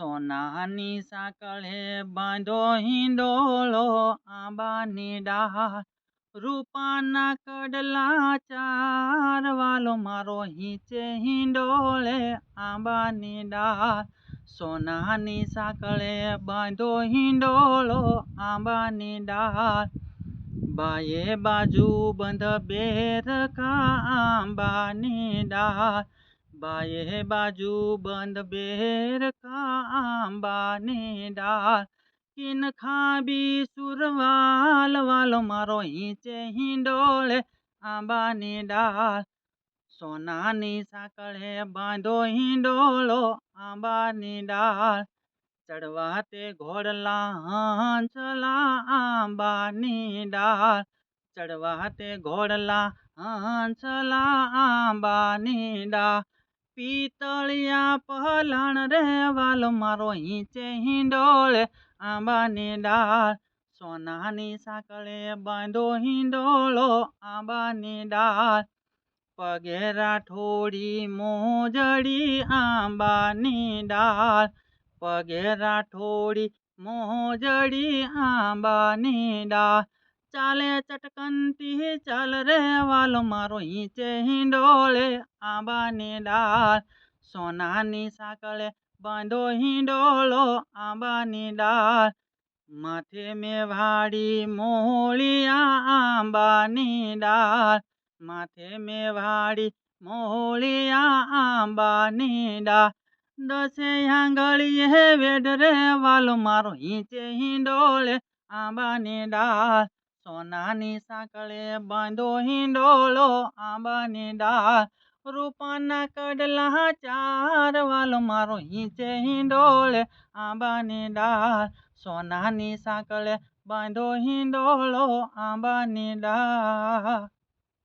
સોનાની સાંકળે બાંધો હિંડોળો, આંબાની ડાળ, રૂપાના કડલા ચાર, વાલો મારો હિંચે હિંડોળે, આંબાની ડાળ, સોનાની સાંકળે બાંધો હિંડોળો, આંબાની ડાળ. બાયે બાજુ બંધ બેરકા, આંબાની ડાળ બાયે બાજુ બંધ બેર આંબાની ડાળ. કિન ખાબી સુરવાલ, વાલો મારો હિંચે હિંડોળે આંબાની ડાળ. સોનાની સાંકળે બાંધો હિંડોળો આંબાની ડાળ. ચડવા તે ઘોડલા હંસલા આંબાની ડાળ. ચડવા તે ઘોડલા હંસલા આંબાની ડાળ. પિતળિયા પલણ રે વાલો મારો હિંચે હિંડોળે, આંબાની ડાળ, સોનાની સાંકળે બાંધો હિંડોળો, આંબાની ડાળ પગે રાઠોડી મોજડી આંબાની ડાળ પગે રાઠોડી મોજડી આંબાની ડાળ ચાલે ચટકનતી ચાલ રે વાલો મારો હિંચે હિંડોળે, આંબાની ડાળ સોનાની સાંકળે બાંધો હિંડોળો, આંબાની ડાળ માથે મેં વાડી મોળિયા આંબાની ડાળ માથે મેં વાડી મોળિયા આંબાની ડાળ દસે આંગળીએ વેડ રે વાલો મારો હિંચે હિંડોળે, આંબાની ડાળ સોનાની સાંકળે બાંધો હિંડોળો, આંબાની ડાળ, રૂપાના કડલા ચાર, વાલો મારો હિંચે હિંડોળે, આંબાની ડાળ. સોનાની સાંકળે બાંધો હિંડોળો, આંબાની ડાળ.